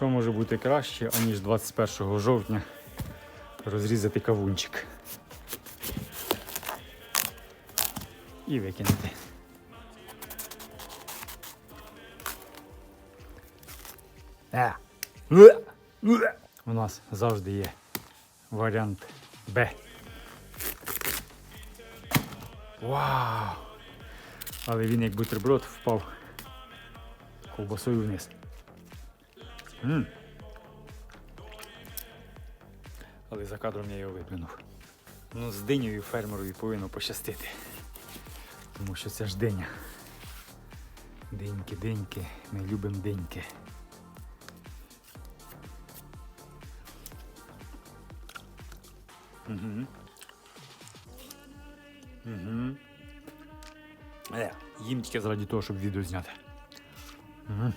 Що може бути краще, аніж 21 жовтня розрізати кавунчик і викинути. Е. Уе. У нас завжди є варіант Б. Вау! Але він як бутерброд впав ковбасою вниз. М Але за кадром я його видвинув. Ну, з динею фермерові повинно пощастити. Тому що це ж диня. Деньки, деньки, ми любимо деньки. Угу. Угу. Е, їм тільки заради того, щоб відео зняти. Угу.